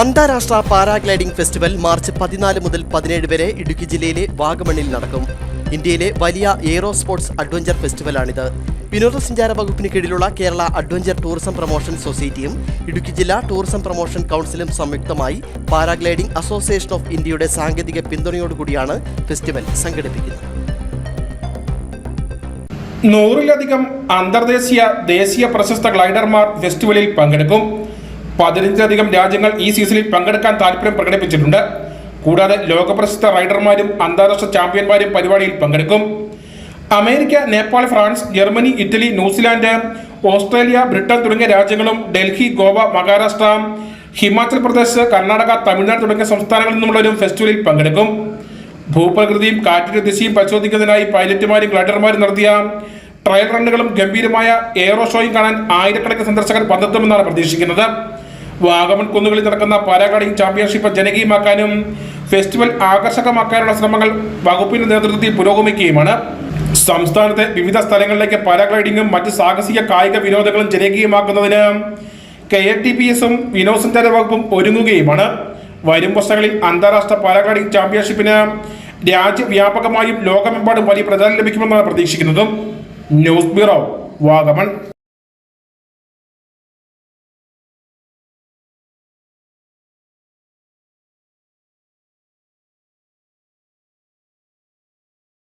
അന്താരാഷ്ട്ര paragliding festival March പതിനാല് മുതൽ പതിനേഴ് വരെ ഇടുക്കി ജില്ലയിലെ വാഗമണ്ണിൽ നടക്കും. ഇന്ത്യയിലെ വലിയ എയ്റോ സ്പോർട്സ് അഡ്വഞ്ചർ ഫെസ്റ്റിവലാണിത്. വിനോദസഞ്ചാര വകുപ്പിന് കീഴിലുള്ള കേരള അഡ്വഞ്ചർ ടൂറിസം പ്രൊമോഷൻ സൊസൈറ്റിയും ഇടുക്കി ജില്ലാ ടൂറിസം പ്രൊമോഷൻ കൗൺസിലും സംയുക്തമായി പാരാഗ്ലൈഡിംഗ് അസോസിയേഷൻ ഓഫ് ഇന്ത്യയുടെ സാങ്കേതിക പിന്തുണയോടുകൂടിയാണ് ഫെസ്റ്റിവൽ സംഘടിപ്പിക്കുന്നത്. നൂറിലധികം അന്തർദേശീയ ദേശീയ പ്രശസ്ത ഗ്ലൈഡർമാർ ഫെസ്റ്റിവലിൽ പങ്കെടുക്കും. പതിനഞ്ചിലധികം രാജ്യങ്ങൾ ഈ സീസണിൽ പങ്കെടുക്കാൻ താല്പര്യം പ്രകടിപ്പിച്ചിട്ടുണ്ട്. കൂടാതെ ലോകപ്രശസ്ത റൈഡർമാരും അന്താരാഷ്ട്ര ചാമ്പ്യന്മാരും പരിപാടിയിൽ പങ്കെടുക്കും. America Nepal France Germany Italy New Zealand Australia Britain തുടങ്ങിയ രാജ്യങ്ങളും ഡൽഹി ഗോവ മഹാരാഷ്ട്ര ഹിമാചൽ പ്രദേശ് കർണാടക തമിഴ്നാട് തുടങ്ങിയ സംസ്ഥാനങ്ങളിൽ നിന്നുള്ളവരും ഫെസ്റ്റിവലിൽ പങ്കെടുക്കും. ഭൂപ്രകൃതിയും കാറ്റിന്റെ ദിശയും പരിശോധിക്കുന്നതിനായി പൈലറ്റുമാരും ഗ്ലൈഡർമാരും നടത്തിയ ട്രയൽ റണ്ണുകളും ഗംഭീരമായ എയറോ ഷോയും കാണാൻ ആയിരക്കണക്കിന് സന്ദർശകർ പങ്കെടുത്തുമെന്നാണ് പ്രതീക്ഷിക്കുന്നത്. വാഗമൺ കുന്നുകളിൽ നടക്കുന്ന പാരാഗ്ലൈഡിംഗ് ചാമ്പ്യൻഷിപ്പ് ജനകീയമാക്കാനും ഫെസ്റ്റിവൽ ആകർഷകമാക്കാനുള്ള ശ്രമങ്ങൾ വകുപ്പിന്റെ നേതൃത്വത്തിൽ പുരോഗമിക്കുകയുമാണ്. സംസ്ഥാനത്തെ വിവിധ സ്ഥലങ്ങളിലേക്ക് പാരാഗ്ലൈഡിങ്ങും മറ്റ് സാഹസിക കായിക വിനോദങ്ങളും ജനകീയമാക്കുന്നതിന് കെ എ ടി പി എസും വിനോദസഞ്ചാര വകുപ്പും ഒരുങ്ങുകയുമാണ്. വരും വർഷങ്ങളിൽ അന്താരാഷ്ട്ര പാരാഗ്ലൈഡിംഗ് ചാമ്പ്യൻഷിപ്പിന് രാജ്യവ്യാപകമായും ലോകമെമ്പാടും വലിയ പ്രചാരം ലഭിക്കുമെന്നാണ് പ്രതീക്ഷിക്കുന്നതും. News bureau Vagamon.